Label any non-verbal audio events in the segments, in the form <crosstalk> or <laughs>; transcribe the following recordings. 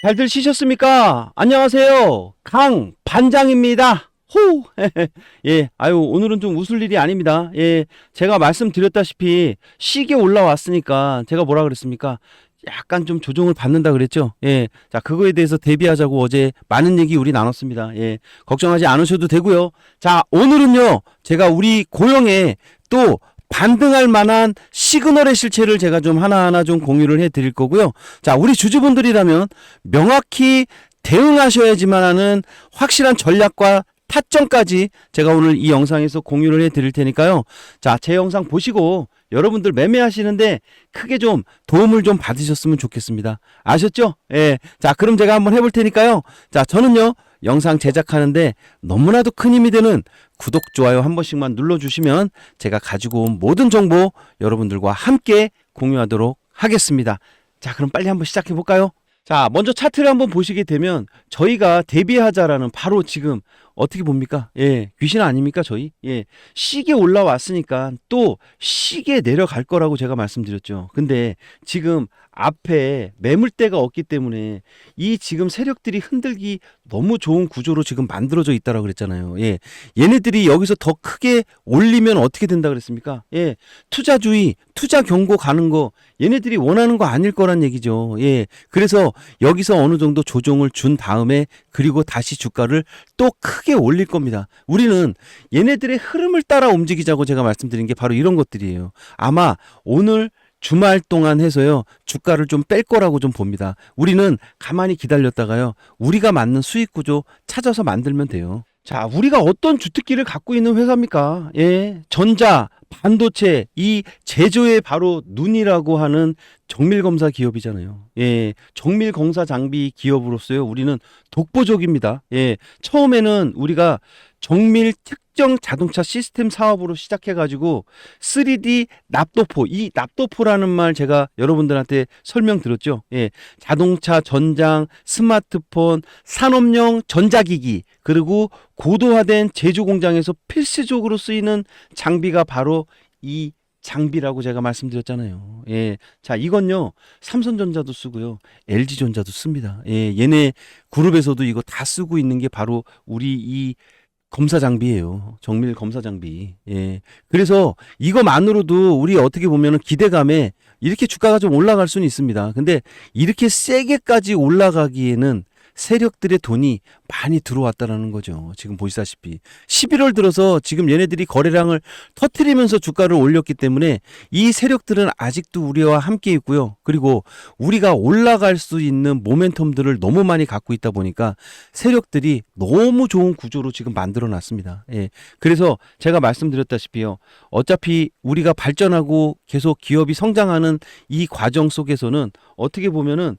잘들 쉬셨습니까? 안녕하세요. 강 반장입니다. 호! <laughs> 예, 아유, 오늘은 좀 웃을 일이 아닙니다. 예, 제가 말씀드렸다시피 시계 올라왔으니까 제가 뭐라 그랬습니까? 약간 좀 조정을 받는다 그랬죠? 예, 자, 그거에 대해서 대비하자고 어제 많은 얘기 우리 나눴습니다. 예, 걱정하지 않으셔도 되고요. 자, 오늘은요, 제가 우리 고영에 또 반등할 만한 시그널의 실체를 제가 좀 하나하나 좀 공유를 해 드릴 거고요. 자, 우리 주주분들이라면 명확히 대응하셔야지만 하는 확실한 전략과 타점까지 제가 오늘 이 영상에서 공유를 해 드릴 테니까요. 자, 제 영상 보시고 여러분들 매매하시는데 크게 좀 도움을 좀 받으셨으면 좋겠습니다. 아셨죠? 예. 자, 그럼 제가 한번 해볼 테니까요. 자, 저는요, 영상 제작하는데 너무나도 큰 힘이 되는 구독, 좋아요 한 번씩만 눌러주시면 제가 가지고 온 모든 정보 여러분들과 함께 공유하도록 하겠습니다. 자, 그럼 빨리 한번 시작해 볼까요? 자, 먼저 차트를 한번 보시게 되면 저희가 대비하자라는 바로 지금 어떻게 봅니까? 예, 귀신 아닙니까, 저희? 예, 시계 올라왔으니까 또 시계 내려갈 거라고 제가 말씀드렸죠. 근데 지금 앞에 매물대가 없기 때문에 이 지금 세력들이 흔들기 너무 좋은 구조로 지금 만들어져 있다라고 그랬잖아요. 예. 얘네들이 여기서 더 크게 올리면 어떻게 된다 그랬습니까? 예. 투자주의, 투자 경고 가는 거 얘네들이 원하는 거 아닐 거란 얘기죠. 예. 그래서 여기서 어느 정도 조정을 준 다음에 그리고 다시 주가를 또 크게 올릴 겁니다. 우리는 얘네들의 흐름을 따라 움직이자고 제가 말씀드린 게 바로 이런 것들이에요. 아마 오늘 주말 동안 해서요 주가를 좀 뺄 거라고 좀 봅니다. 우리는 가만히 기다렸다가요 우리가 맞는 수익 구조 찾아서 만들면 돼요. 자, 우리가 어떤 주특기를 갖고 있는 회사입니까? 예, 전자, 반도체, 이 제조의 바로 눈이라고 하는 정밀 검사 기업이잖아요. 예, 정밀 검사 장비 기업으로서요 우리는 독보적입니다. 예, 처음에는 우리가 정밀 특정 자동차 시스템 사업으로 시작해가지고 3D 납도포, 이 납도포라는 말 제가 여러분들한테 설명드렸죠. 예, 자동차, 전장, 스마트폰, 산업용 전자기기, 그리고 고도화된 제조 공장에서 필수적으로 쓰이는 장비가 바로 이 장비라고 제가 말씀드렸잖아요. 예. 자, 이건요. 삼성전자도 쓰고요. LG전자도 씁니다. 예. 얘네 그룹에서도 이거 다 쓰고 있는 게 바로 우리 이 검사 장비예요. 정밀 검사 장비. 예. 그래서 이거만으로도 우리 어떻게 보면은 기대감에 이렇게 주가가 좀 올라갈 수는 있습니다. 근데 이렇게 세게까지 올라가기에는 세력들의 돈이 많이 들어왔다라는 거죠. 지금 보시다시피 11월 들어서 지금 얘네들이 거래량을 터트리면서 주가를 올렸기 때문에 이 세력들은 아직도 우리와 함께 있고요. 그리고 우리가 올라갈 수 있는 모멘텀들을 너무 많이 갖고 있다 보니까 세력들이 너무 좋은 구조로 지금 만들어 놨습니다. 예. 그래서 제가 말씀드렸다시피요. 어차피 우리가 발전하고 계속 기업이 성장하는 이 과정 속에서는 어떻게 보면은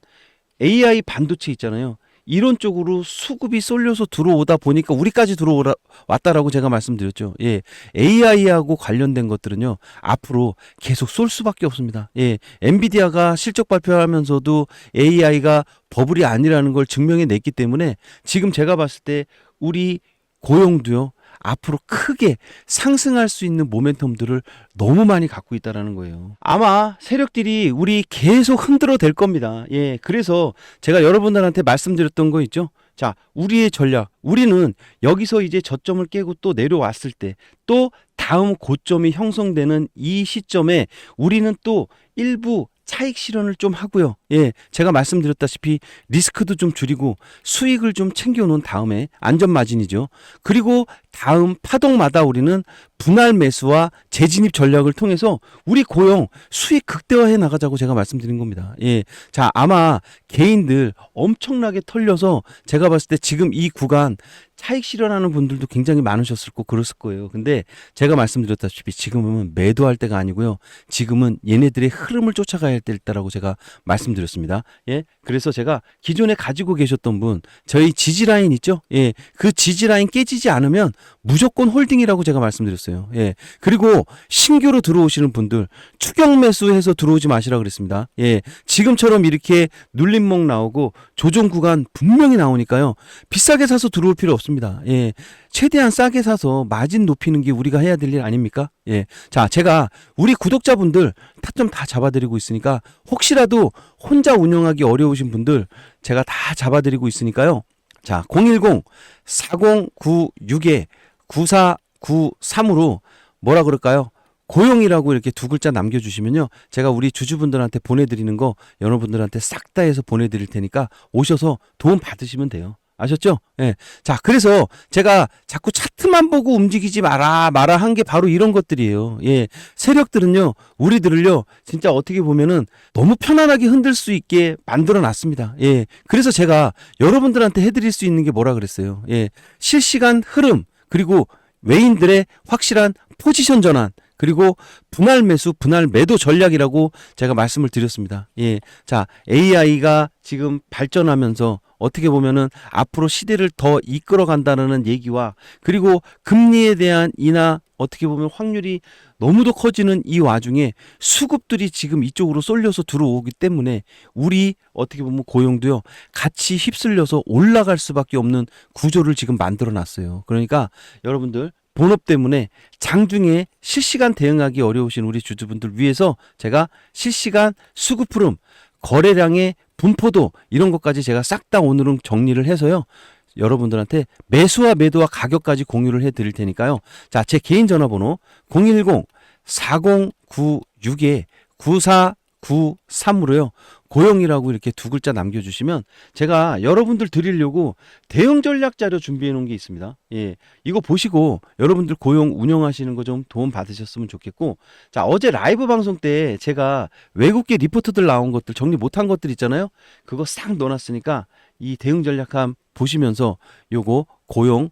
AI 반도체 있잖아요. 이런 쪽으로 수급이 쏠려서 들어오다 보니까 우리까지 들어오라 왔다라고 제가 말씀드렸죠. 예. AI하고 관련된 것들은요. 앞으로 계속 쏠 수밖에 없습니다. 예. 엔비디아가 실적 발표하면서도 AI가 버블이 아니라는 걸 증명해 냈기 때문에 지금 제가 봤을 때 우리 고용도요. 앞으로 크게 상승할 수 있는 모멘텀들을 너무 많이 갖고 있다라는 거예요. 아마 세력들이 우리 계속 흔들어 댈 겁니다. 예. 그래서 제가 여러분들한테 말씀드렸던 거 있죠? 자, 우리의 전략. 우리는 여기서 이제 저점을 깨고 또 내려왔을 때 또 다음 고점이 형성되는 이 시점에 우리는 또 일부 차익 실현을 좀 하고요. 예, 제가 말씀드렸다시피 리스크도 좀 줄이고 수익을 좀 챙겨 놓은 다음에 안전 마진이죠. 그리고 다음 파동마다 우리는 분할 매수와 재진입 전략을 통해서 우리 고용 수익 극대화해 나가자고 제가 말씀드린 겁니다. 예. 자, 아마 개인들 엄청나게 털려서 제가 봤을 때 지금 이 구간 차익 실현하는 분들도 굉장히 많으셨을 거 그랬을 거예요. 근데 제가 말씀드렸다시피 지금은 매도할 때가 아니고요. 지금은 얘네들의 흐름을 쫓아가야 될 때라고 제가 말씀드렸습니다. 예. 그래서 제가 기존에 가지고 계셨던 분 저희 지지 라인 있죠? 예. 그 지지 라인 깨지지 않으면 무조건 홀딩이라고 제가 말씀드렸어요. 예. 그리고 신규로 들어오시는 분들 추격 매수해서 들어오지 마시라 그랬습니다. 예. 지금처럼 이렇게 눌림목 나오고 조정 구간 분명히 나오니까요. 비싸게 사서 들어올 필요. 없습니다. 예. 최대한 싸게 사서 마진 높이는 게 우리가 해야 될 일 아닙니까? 예. 자, 제가 우리 구독자분들 타점 다 잡아드리고 있으니까 혹시라도 혼자 운영하기 어려우신 분들 제가 다 잡아드리고 있으니까요. 자, 010 4096에 9493으로 뭐라 그럴까요? 고용이라고 이렇게 두 글자 남겨주시면요. 제가 우리 주주분들한테 보내드리는 거 여러분들한테 싹 다 해서 보내드릴 테니까 오셔서 도움 받으시면 돼요. 아셨죠? 예. 자, 그래서 제가 자꾸 차트만 보고 움직이지 마라, 마라 한 게 바로 이런 것들이에요. 예. 세력들은요, 우리들을요, 진짜 어떻게 보면은 너무 편안하게 흔들 수 있게 만들어 놨습니다. 예. 그래서 제가 여러분들한테 해드릴 수 있는 게 뭐라 그랬어요. 예. 실시간 흐름, 그리고 외인들의 확실한 포지션 전환, 그리고 분할 매수, 분할 매도 전략이라고 제가 말씀을 드렸습니다. 예. 자, AI가 지금 발전하면서 어떻게 보면은 앞으로 시대를 더 이끌어 간다는 얘기와 그리고 금리에 대한 인하 어떻게 보면 확률이 너무도 커지는 이 와중에 수급들이 지금 이쪽으로 쏠려서 들어오기 때문에 우리 어떻게 보면 고용도요 같이 휩쓸려서 올라갈 수밖에 없는 구조를 지금 만들어 놨어요. 그러니까 여러분들 본업 때문에 장중에 실시간 대응하기 어려우신 우리 주주분들 위해서 제가 실시간 수급 흐름, 거래량의 분포도 이런 것까지 제가 싹 다 오늘은 정리를 해서요. 여러분들한테 매수와 매도와 가격까지 공유를 해 드릴 테니까요. 자, 제 개인 전화번호 010 4096에 9493으로요. 고용이라고 이렇게 두 글자 남겨주시면 제가 여러분들 드리려고 대응 전략 자료 준비해 놓은 게 있습니다. 예. 이거 보시고 여러분들 고용 운영하시는 거 좀 도움 받으셨으면 좋겠고 자, 어제 라이브 방송 때 제가 외국계 리포트들 나온 것들 정리 못한 것들 있잖아요. 그거 싹 넣어놨으니까 이 대응 전략함 보시면서 요거 고용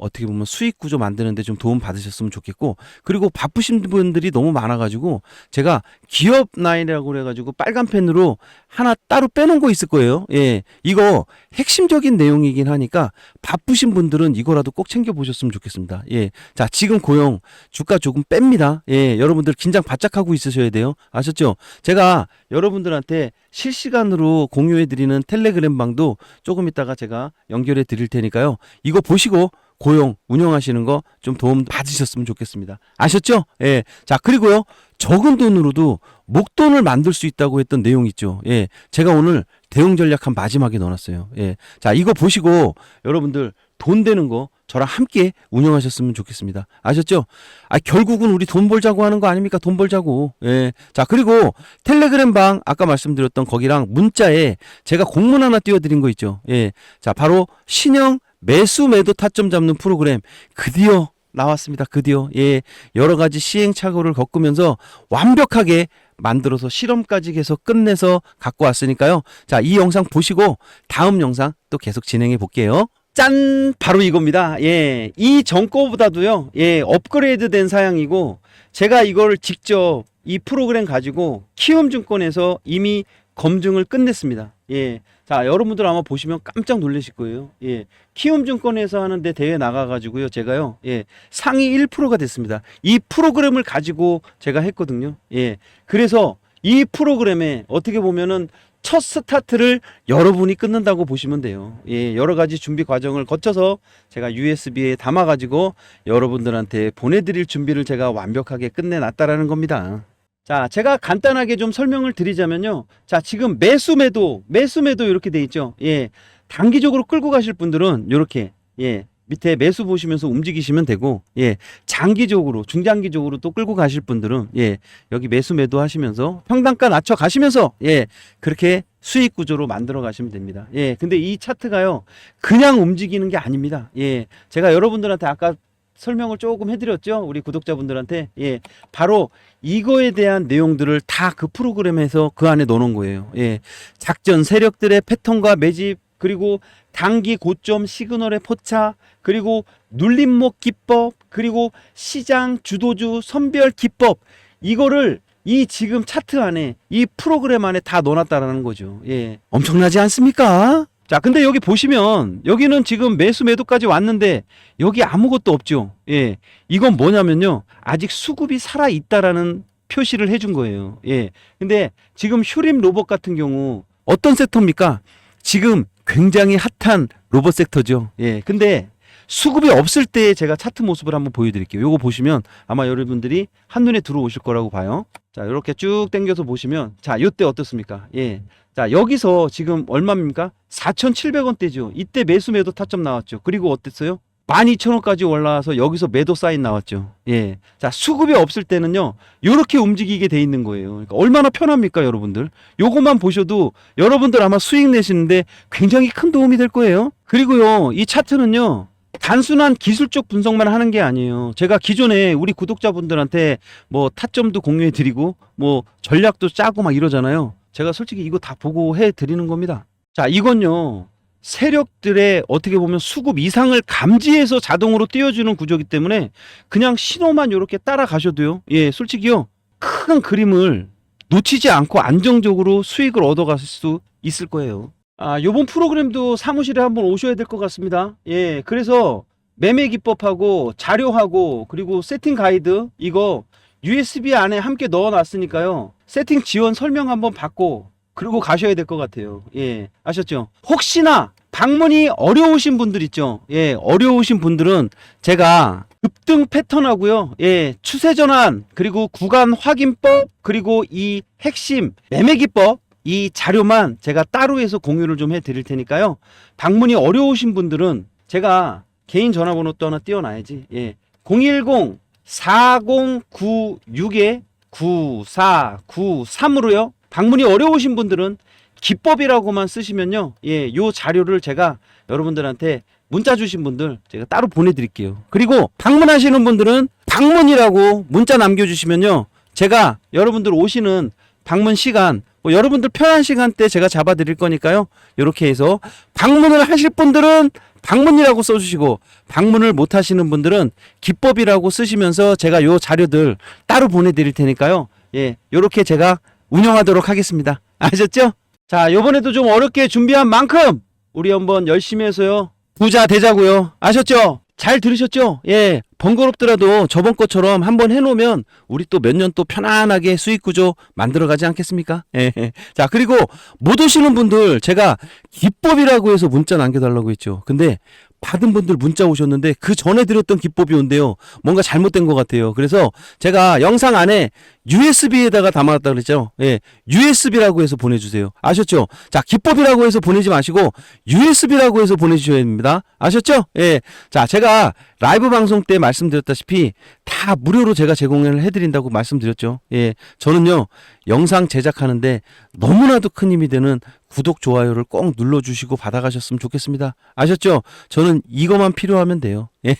어떻게 보면 수익 구조 만드는데 좀 도움 받으셨으면 좋겠고 그리고 바쁘신 분들이 너무 많아가지고 제가 기업 라인이라고 그래가지고 빨간 펜으로 하나 따로 빼놓은 거 있을 거예요. 예, 이거 핵심적인 내용이긴 하니까 바쁘신 분들은 이거라도 꼭 챙겨 보셨으면 좋겠습니다. 예, 자 지금 고용 주가 조금 뺍니다. 예, 여러분들 긴장 바짝 하고 있으셔야 돼요. 아셨죠? 제가 여러분들한테 실시간으로 공유해 드리는 텔레그램 방도 조금 있다가 제가 연결해 드릴 테니까요. 이거 보시고 고용 운영하시는 거 좀 도움 받으셨으면 좋겠습니다. 아셨죠? 예. 자, 그리고요. 적은 돈으로도 목돈을 만들 수 있다고 했던 내용 있죠. 예. 제가 오늘 대응 전략 한 마지막에 넣어놨어요. 예. 자, 이거 보시고 여러분들 돈 되는 거 저랑 함께 운영하셨으면 좋겠습니다. 아셨죠? 아, 결국은 우리 돈 벌자고 하는 거 아닙니까? 돈 벌자고. 예. 자, 그리고 텔레그램 방 아까 말씀드렸던 거기랑 문자에 제가 공문 하나 띄워드린 거 있죠. 예. 자, 바로 신형 매수 매도 타점 잡는 프로그램 드디어 나왔습니다. 드디어 예 여러 가지 시행착오를 겪으면서 완벽하게 만들어서 실험까지 해서 끝내서 갖고 왔으니까요. 자, 이 영상 보시고 다음 영상 또 계속 진행해 볼게요. 짠! 바로 이겁니다. 예. 이 전거보다도요. 예, 업그레이드 된 사양이고 제가 이걸 직접 이 프로그램 가지고 키움증권에서 이미 검증을 끝냈습니다. 예. 자, 여러분들 아마 보시면 깜짝 놀라실 거예요. 예. 키움증권에서 하는데 대회 나가가지고요. 제가요. 예. 상위 1%가 됐습니다. 이 프로그램을 가지고 제가 했거든요. 예. 그래서 이 프로그램에 어떻게 보면은 첫 스타트를 여러분이 끊는다고 보시면 돼요. 예, 여러 가지 준비 과정을 거쳐서 제가 USB에 담아가지고 여러분들한테 보내드릴 준비를 제가 완벽하게 끝내놨다라는 겁니다. 자, 제가 간단하게 좀 설명을 드리자면요. 자, 지금 매수 매도, 매수 매도 이렇게 돼 있죠. 예. 단기적으로 끌고 가실 분들은 이렇게, 예. 밑에 매수 보시면서 움직이시면 되고, 예. 장기적으로, 중장기적으로 또 끌고 가실 분들은, 예. 여기 매수 매도 하시면서 평단가 낮춰 가시면서, 예. 그렇게 수익 구조로 만들어 가시면 됩니다. 예. 근데 이 차트가요. 그냥 움직이는 게 아닙니다. 예. 제가 여러분들한테 아까 설명을 조금 해드렸죠. 우리 구독자분들한테. 예. 바로 이거에 대한 내용들을 다 그 프로그램에서 그 안에 넣어놓은 거예요. 예. 작전 세력들의 패턴과 매집, 그리고 단기 고점 시그널의 포차, 그리고 눌림목 기법, 그리고 시장 주도주 선별 기법, 이거를 이 지금 차트 안에 이 프로그램 안에 다 넣어놨다라는 거죠. 예. 엄청나지 않습니까? 자, 근데 여기 보시면 여기는 지금 매수 매도까지 왔는데 여기 아무것도 없죠. 예. 이건 뭐냐면요. 아직 수급이 살아 있다라는 표시를 해준 거예요. 예. 근데 지금 휴림 로봇 같은 경우 어떤 섹터입니까? 지금 굉장히 핫한 로봇 섹터죠. 예. 근데 수급이 없을 때 제가 차트 모습을 한번 보여드릴게요. 요거 보시면 아마 여러분들이 한눈에 들어오실 거라고 봐요. 자, 이렇게 쭉 당겨서 보시면 자, 요때 어떻습니까? 예. 자, 여기서 지금 얼마입니까? 4,700원대죠. 이때 매수 매도 타점 나왔죠. 그리고 어땠어요? 12,000원까지 올라와서 여기서 매도 사인 나왔죠. 예. 자, 수급이 없을 때는요, 요렇게 움직이게 돼 있는 거예요. 그러니까 얼마나 편합니까, 여러분들? 요것만 보셔도 여러분들 아마 수익 내시는데 굉장히 큰 도움이 될 거예요. 그리고요, 이 차트는요, 단순한 기술적 분석만 하는 게 아니에요. 제가 기존에 우리 구독자분들한테 뭐 타점도 공유해 드리고, 뭐 전략도 짜고 막 이러잖아요. 제가 솔직히 이거 다 보고 해 드리는 겁니다. 자, 이건요. 세력들의 어떻게 보면 수급 이상을 감지해서 자동으로 띄워주는 구조기 때문에 그냥 신호만 이렇게 따라가셔도요. 예, 솔직히요. 큰 그림을 놓치지 않고 안정적으로 수익을 얻어갈 수 있을 거예요. 아, 요번 프로그램도 사무실에 한번 오셔야 될 것 같습니다. 예, 그래서 매매 기법하고 자료하고 그리고 세팅 가이드 이거 USB 안에 함께 넣어 놨으니까요. 세팅 지원 설명 한번 받고 그리고 가셔야 될 것 같아요. 예, 아셨죠? 혹시나 방문이 어려우신 분들 있죠? 예, 어려우신 분들은 제가 급등 패턴하고요. 예, 추세 전환 그리고 구간 확인법 그리고 이 핵심 매매 기법 이 자료만 제가 따로 해서 공유를 좀 해 드릴 테니까요. 방문이 어려우신 분들은 제가 개인 전화번호 또 하나 띄워놔야지. 예. 010 4096에 9493으로요. 방문이 어려우신 분들은 기법이라고만 쓰시면요. 예, 요 자료를 제가 여러분들한테 문자 주신 분들 제가 따로 보내드릴게요. 그리고 방문하시는 분들은 방문이라고 문자 남겨주시면요. 제가 여러분들 오시는 방문 시간, 뭐 여러분들 편한 시간대 제가 잡아드릴 거니까요. 이렇게 해서 방문을 하실 분들은 방문이라고 써주시고 방문을 못 하시는 분들은 기법이라고 쓰시면서 제가 요 자료들 따로 보내드릴 테니까요. 예, 요렇게 제가 운영하도록 하겠습니다. 아셨죠? 자, 요번에도 좀 어렵게 준비한 만큼 우리 한번 열심히 해서요. 부자 되자고요. 아셨죠? 잘 들으셨죠? 예. 번거롭더라도 저번 것처럼 한번 해놓으면 우리 또 몇 년 또 편안하게 수익 구조 만들어 가지 않겠습니까? 예. <laughs> 자, 그리고 못 오시는 분들 제가 기법이라고 해서 문자 남겨달라고 했죠. 근데 받은 분들 문자 오셨는데 그 전에 드렸던 기법이 온대요. 뭔가 잘못된 것 같아요. 그래서 제가 영상 안에 USB에다가 담아놨다 그랬죠. 예, USB라고 해서 보내주세요. 아셨죠? 자, 기법이라고 해서 보내지 마시고 USB라고 해서 보내주셔야 됩니다. 아셨죠? 예, 자, 제가 라이브 방송 때 말씀드렸다시피 다 무료로 제가 제공을 해드린다고 말씀드렸죠. 예, 저는요 영상 제작하는데 너무나도 큰 힘이 되는 구독 좋아요를 꼭 눌러주시고 받아가셨으면 좋겠습니다. 아셨죠? 저는 이것만 필요하면 돼요. 예.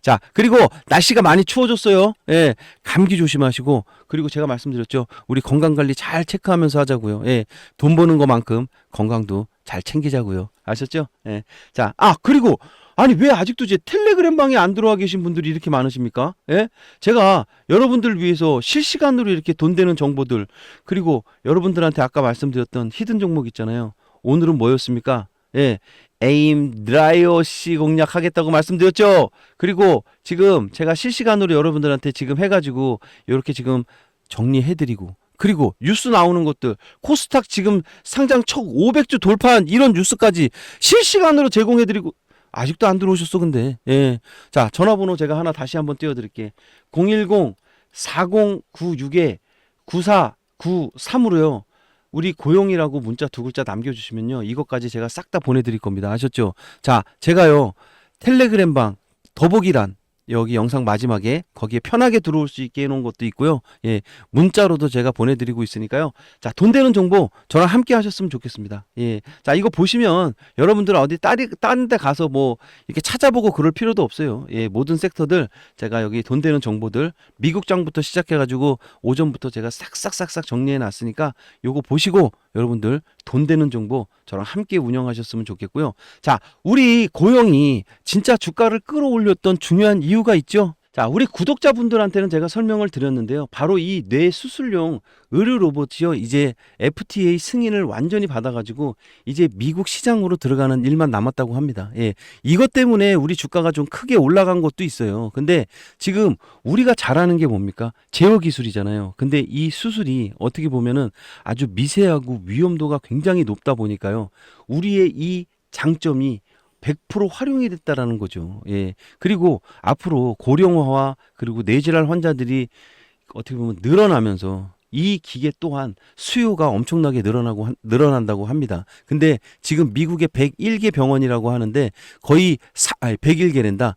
자, 그리고 날씨가 많이 추워졌어요. 예. 감기 조심하시고, 그리고 제가 말씀드렸죠. 우리 건강 관리 잘 체크하면서 하자고요. 예. 돈 버는 것만큼 건강도 잘 챙기자고요. 아셨죠? 예. 자, 아, 그리고, 아니, 왜 아직도 제 텔레그램 방에 안 들어와 계신 분들이 이렇게 많으십니까? 예? 제가 여러분들 위해서 실시간으로 이렇게 돈 되는 정보들, 그리고 여러분들한테 아까 말씀드렸던 히든 종목 있잖아요. 오늘은 뭐였습니까? 예. 에임 드라이어 씨 공략하겠다고 말씀드렸죠. 그리고 지금 제가 실시간으로 여러분들한테 지금 해가지고 이렇게 지금 정리해드리고 그리고 뉴스 나오는 것들 코스닥 지금 상장 첫 500주 돌파한 이런 뉴스까지 실시간으로 제공해드리고 아직도 안 들어오셨어 근데 예. 자 전화번호 제가 하나 다시 한번 띄워드릴게 010 4096에 9493으로요. 우리 고용이라고 문자 두 글자 남겨주시면요. 이것까지 제가 싹 다 보내드릴 겁니다. 아셨죠? 자, 제가요. 텔레그램 방 더보기란 여기 영상 마지막에 거기에 편하게 들어올 수 있게 해놓은 것도 있고요. 예, 문자로도 제가 보내드리고 있으니까요. 자, 돈 되는 정보 저랑 함께 하셨으면 좋겠습니다. 예, 자, 이거 보시면 여러분들은 어디 따리, 다른 데 가서 뭐 이렇게 찾아보고 그럴 필요도 없어요. 예, 모든 섹터들 제가 여기 돈 되는 정보들 미국장부터 시작해가지고 오전부터 제가 싹싹싹싹 정리해 놨으니까 요거 보시고 여러분들 돈 되는 정보 저랑 함께 운영하셨으면 좋겠고요. 자, 우리 고영이 진짜 주가를 끌어올렸던 중요한 이유가 있죠. 자, 우리 구독자분들한테는 제가 설명을 드렸는데요. 바로 이 뇌 수술용 의료 로봇이요. 이제 FTA 승인을 완전히 받아가지고 이제 미국 시장으로 들어가는 일만 남았다고 합니다. 예. 이것 때문에 우리 주가가 좀 크게 올라간 것도 있어요. 근데 지금 우리가 잘하는 게 뭡니까? 제어 기술이잖아요. 근데 이 수술이 어떻게 보면은 아주 미세하고 위험도가 굉장히 높다 보니까요. 우리의 이 장점이 100% 활용이 됐다라는 거죠. 예. 그리고 앞으로 고령화와 그리고 뇌질환 환자들이 어떻게 보면 늘어나면서 이 기계 또한 수요가 엄청나게 늘어나고 한- 늘어난다고 합니다. 근데 지금 미국의 101개 병원이라고 하는데 거의 사, 아니 101개랜다.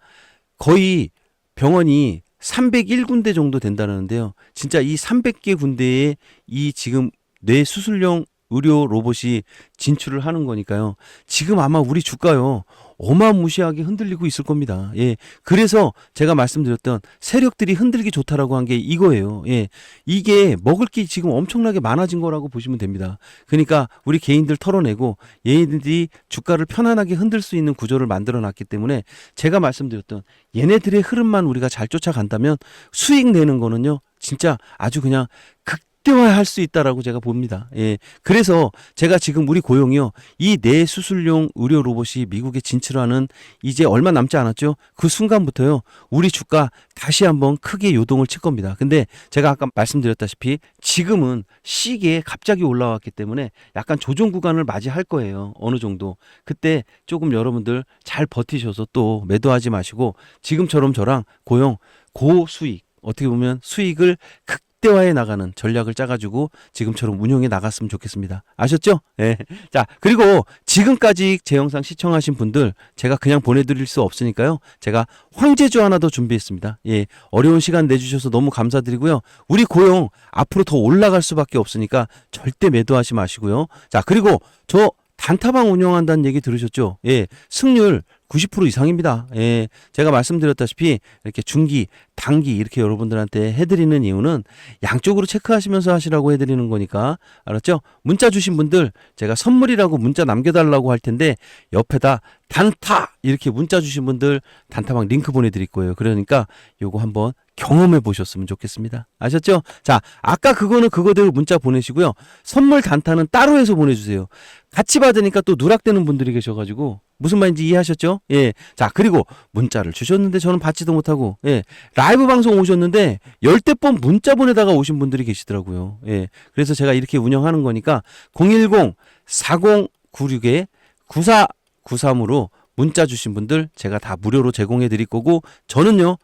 거의 병원이 301군데 정도 된다는데요. 진짜 이 300개 군데에 이 지금 뇌 수술용 의료 로봇이 진출을 하는 거니까요. 지금 아마 우리 주가요. 어마무시하게 흔들리고 있을 겁니다. 예. 그래서 제가 말씀드렸던 세력들이 흔들기 좋다라고 한 게 이거예요. 예. 이게 먹을 게 지금 엄청나게 많아진 거라고 보시면 됩니다. 그러니까 우리 개인들 털어내고 얘네들이 주가를 편안하게 흔들 수 있는 구조를 만들어 놨기 때문에 제가 말씀드렸던 얘네들의 흐름만 우리가 잘 쫓아간다면 수익 내는 거는요. 진짜 아주 그냥 극 대화할 수 있다라고 제가 봅니다. 예. 그래서 제가 지금 우리 고용이요. 이 뇌 수술용 의료 로봇이 미국에 진출하는 이제 얼마 남지 않았죠. 그 순간부터요. 우리 주가 다시 한번 크게 요동을 칠 겁니다. 근데 제가 아까 말씀드렸다시피 지금은 시기에 갑자기 올라왔기 때문에 약간 조정 구간을 맞이할 거예요. 어느 정도. 그때 조금 여러분들 잘 버티셔서 또 매도하지 마시고 지금처럼 저랑 고용 고수익 어떻게 보면 수익을 극 대화해 나가는 전략을 짜가지고 지금처럼 운영해 나갔으면 좋겠습니다. 아셨죠? 예. 자, 그리고 지금까지 제 영상 시청하신 분들 제가 그냥 보내드릴 수 없으니까요. 제가 황제주 하나 더 준비했습니다. 예. 어려운 시간 내주셔서 너무 감사드리고요. 우리 고용 앞으로 더 올라갈 수밖에 없으니까 절대 매도하지 마시고요. 자, 그리고 저 단타방 운영한다는 얘기 들으셨죠? 예. 승률 90% 이상입니다. 예. 제가 말씀드렸다시피 이렇게 중기, 단기 이렇게 여러분들한테 해드리는 이유는 양쪽으로 체크하시면서 하시라고 해드리는 거니까 알았죠? 문자 주신 분들 제가 선물이라고 문자 남겨달라고 할 텐데 옆에다 단타 이렇게 문자 주신 분들 단타방 링크 보내드릴 거예요. 그러니까 요거 한번 경험해 보셨으면 좋겠습니다. 아셨죠? 자, 아까 그거는 그거대로 문자 보내시고요. 선물 단타는 따로 해서 보내주세요. 같이 받으니까 또 누락되는 분들이 계셔가지고 무슨 말인지 이해하셨죠? 예. 자, 그리고 문자를 주셨는데 저는 받지도 못하고, 예. 라이브 방송 오셨는데 열대 번 문자 보내다가 오신 분들이 계시더라고요. 예. 그래서 제가 이렇게 운영하는 거니까 010-4096에 9493으로 문자 주신 분들 제가 다 무료로 제공해 드릴 거고 저는요.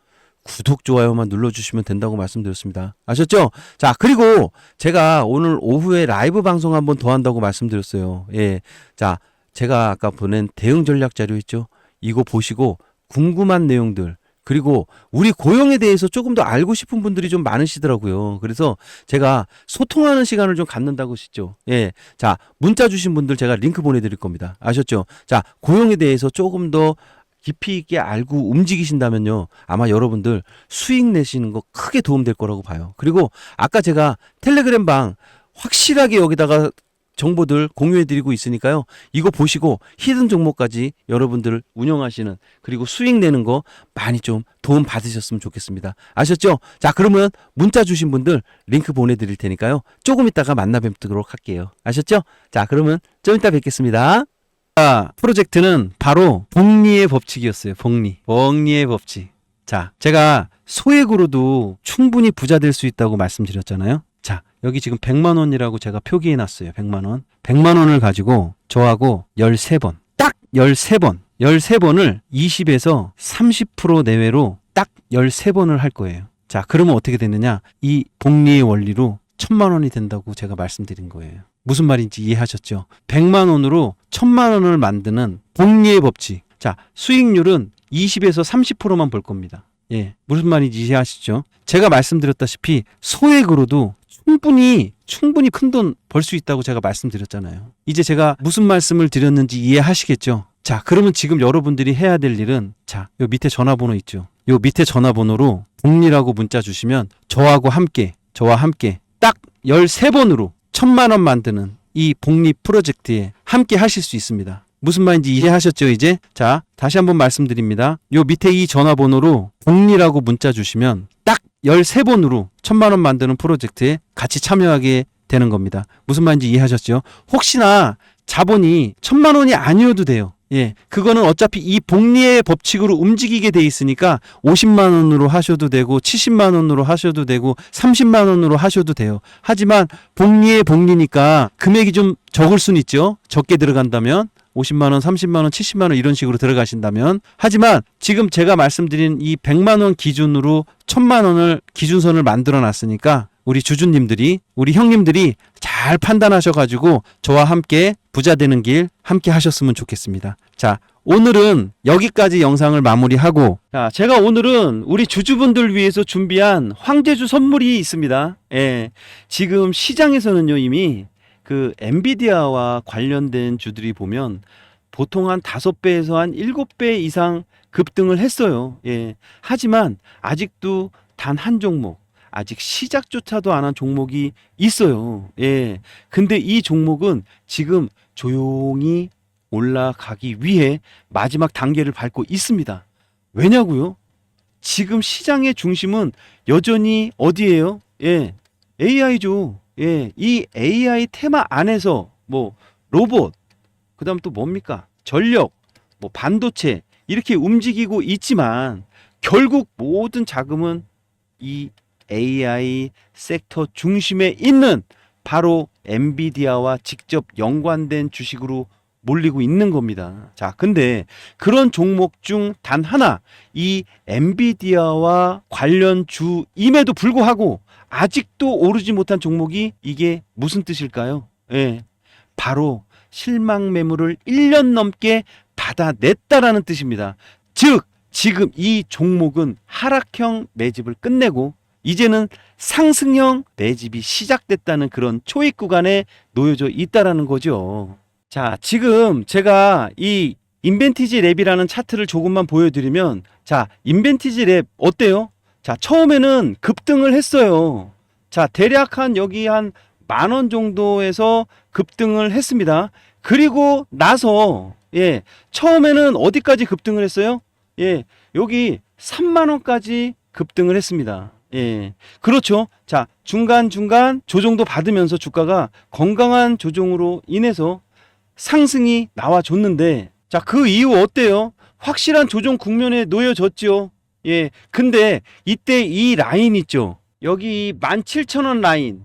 구독, 좋아요만 눌러주시면 된다고 말씀드렸습니다. 아셨죠? 자, 그리고 제가 오늘 오후에 라이브 방송 한번 더 한다고 말씀드렸어요. 예. 자, 제가 아까 보낸 대응 전략 자료 있죠? 이거 보시고 궁금한 내용들, 그리고 우리 고용에 대해서 조금 더 알고 싶은 분들이 좀 많으시더라고요. 그래서 제가 소통하는 시간을 좀 갖는다고 했죠. 예. 자, 문자 주신 분들 제가 링크 보내드릴 겁니다. 아셨죠? 자, 고용에 대해서 조금 더 깊이 있게 알고 움직이신다면요. 아마 여러분들 수익 내시는 거 크게 도움될 거라고 봐요. 그리고 아까 제가 텔레그램 방 확실하게 여기다가 정보들 공유해 드리고 있으니까요. 이거 보시고 히든 종목까지 여러분들 운영하시는 그리고 수익 내는 거 많이 좀 도움 받으셨으면 좋겠습니다. 아셨죠? 자, 그러면 문자 주신 분들 링크 보내 드릴 테니까요. 조금 있다가 만나 뵙도록 할게요. 아셨죠? 자, 그러면 좀 이따 뵙겠습니다. 자, 프로젝트는 바로 복리의 법칙이었어요. 복리. 복리의 법칙. 자, 제가 소액으로도 충분히 부자 될 수 있다고 말씀드렸잖아요. 자, 여기 지금 100만 원이라고 제가 표기해 놨어요. 100만 원. 100만 원을 가지고 저하고 13번. 딱 13번. 13번을 20에서 30% 내외로 딱 13번을 할 거예요. 자, 그러면 어떻게 되느냐? 이 복리의 원리로 1000만 원이 된다고 제가 말씀드린 거예요. 무슨 말인지 이해하셨죠? 100만 원으로 1000만 원을 만드는 복리의 법칙. 자, 수익률은 20에서 30%만 벌 겁니다. 예. 무슨 말인지 이해하시죠? 제가 말씀드렸다시피 소액으로도 충분히 충분히 큰 돈 벌 수 있다고 제가 말씀드렸잖아요. 이제 제가 무슨 말씀을 드렸는지 이해하시겠죠? 자, 그러면 지금 여러분들이 해야 될 일은 자, 요 밑에 전화번호 있죠. 요 밑에 전화번호로 복리라고 문자 주시면 저하고 함께 저와 함께 딱 13번으로 천만 원 만드는 이 복리 프로젝트에 함께 하실 수 있습니다. 무슨 말인지 이해하셨죠, 이제? 자, 다시 한번 말씀드립니다. 요 밑에 이 전화번호로 복리라고 문자 주시면 딱 13번으로 천만 원 만드는 프로젝트에 같이 참여하게 되는 겁니다. 무슨 말인지 이해하셨죠? 혹시나 자본이 천만 원이 아니어도 돼요. 예. 그거는 어차피 이 복리의 법칙으로 움직이게 돼 있으니까 50만 원으로 하셔도 되고 70만 원으로 하셔도 되고 30만 원으로 하셔도 돼요. 하지만 복리의 복리니까 금액이 좀 적을 순 있죠. 적게 들어간다면 50만 원, 30만 원, 70만 원 이런 식으로 들어가신다면 하지만 지금 제가 말씀드린 이 100만 원 기준으로 1000만 원을 기준선을 만들어 놨으니까 우리 주주님들이 우리 형님들이 잘 판단하셔 가지고 저와 함께 부자 되는 길 함께 하셨으면 좋겠습니다. 자, 오늘은 여기까지 영상을 마무리하고 자, 제가 오늘은 우리 주주분들 위해서 준비한 황제주 선물이 있습니다. 예. 지금 시장에서는요, 이미 그 엔비디아와 관련된 주들이 보면 보통 한 5배에서 한 7배 이상 급등을 했어요. 예. 하지만 아직도 단 한 종목, 아직 시작조차도 안 한 종목이 있어요. 예. 근데 이 종목은 지금 조용히 올라가기 위해 마지막 단계를 밟고 있습니다. 왜냐고요? 지금 시장의 중심은 여전히 어디예요? 예. AI죠. 예. 이 AI 테마 안에서 뭐 로봇 그다음 또 뭡니까? 전력, 뭐 반도체 이렇게 움직이고 있지만 결국 모든 자금은 이 AI 섹터 중심에 있는 바로 엔비디아와 직접 연관된 주식으로 몰리고 있는 겁니다. 자, 근데 그런 종목 중 단 하나 이 엔비디아와 관련 주임에도 불구하고 아직도 오르지 못한 종목이 이게 무슨 뜻일까요? 예. 바로 실망 매물을 1년 넘게 받아냈다라는 뜻입니다. 즉, 지금 이 종목은 하락형 매집을 끝내고 이제는 상승형 매집이 시작됐다는 그런 초입 구간에 놓여져 있다라는 거죠. 자, 지금 제가 이 인벤티지 랩이라는 차트를 조금만 보여드리면, 자, 인벤티지 랩 어때요? 자, 처음에는 급등을 했어요. 자, 대략 한 여기 한 만 원 정도에서 급등을 했습니다. 그리고 나서, 예, 처음에는 어디까지 급등을 했어요? 예, 여기 3만 원까지 급등을 했습니다. 예. 그렇죠. 자, 중간중간 조정도 받으면서 주가가 건강한 조정으로 인해서 상승이 나와 줬는데 자 그 이후 어때요? 확실한 조정 국면에 놓여졌죠. 예. 근데 이때 이 라인 있죠. 여기 17,000원 라인.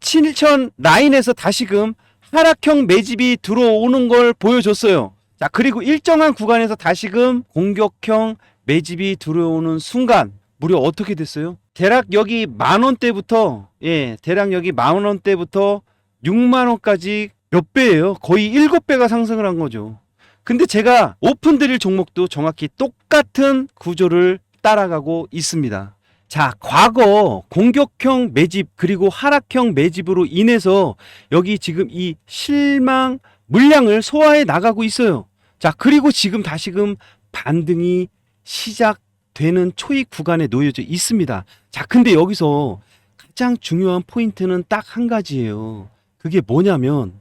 17,000 라인에서 다시금 하락형 매집이 들어오는 걸 보여줬어요. 자, 그리고 일정한 구간에서 다시금 공격형 매집이 들어오는 순간 무려 어떻게 됐어요? 대략 여기 만 원대부터 예, 대략 여기 만 원대부터 6만 원까지 몇 배예요? 거의 일곱 배가 상승을 한 거죠. 근데 제가 오픈 드릴 종목도 정확히 똑같은 구조를 따라가고 있습니다. 자, 과거 공격형 매집 그리고 하락형 매집으로 인해서 여기 지금 이 실망 물량을 소화해 나가고 있어요. 자, 그리고 지금 다시금 반등이 시작되는 초입 구간에 놓여져 있습니다. 자, 근데 여기서 가장 중요한 포인트는 딱 한 가지예요. 그게 뭐냐면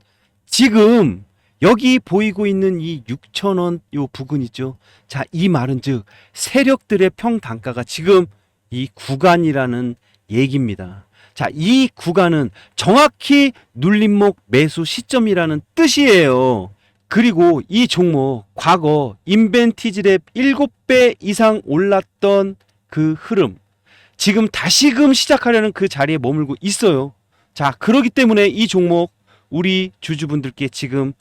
지금 여기 보이고 있는 이 6천원 요 부근 있죠. 자, 이 말은 즉 세력들의 평단가가 지금 이 구간이라는 얘기입니다. 자, 이 구간은 정확히 눌림목 매수 시점이라는 뜻이에요. 그리고 이 종목 과거 인벤티지랩 7배 이상 올랐던 그 흐름 지금 다시금 시작하려는 그 자리에 머물고 있어요. 자, 그러기 때문에 이 종목 우리 주주분들께 지금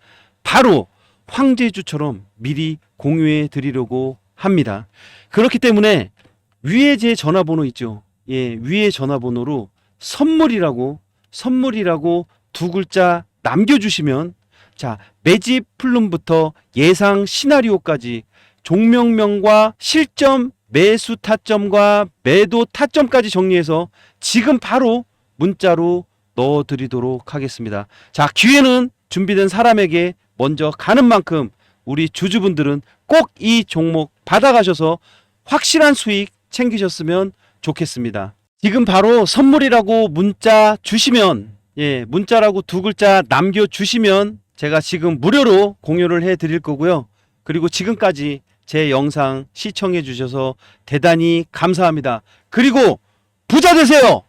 바로 황제주처럼 미리 공유해 드리려고 합니다. 그렇기 때문에 위에 제 전화번호 있죠. 예, 위에 전화번호로 선물이라고 선물이라고 두 글자 남겨주시면 자 매집 플룸부터 예상 시나리오까지 종명명과 실점 매수 타점과 매도 타점까지 정리해서 지금 바로 문자로 넣어드리도록 하겠습니다. 자 기회는 준비된 사람에게 먼저 가는 만큼 우리 주주분들은 꼭 이 종목 받아가셔서 확실한 수익 챙기셨으면 좋겠습니다. 지금 바로 선물이라고 문자 주시면 예, 문자라고 두 글자 남겨 주시면 제가 지금 무료로 공유를 해 드릴 거고요. 그리고 지금까지 제 영상 시청해 주셔서 대단히 감사합니다. 그리고 부자 되세요.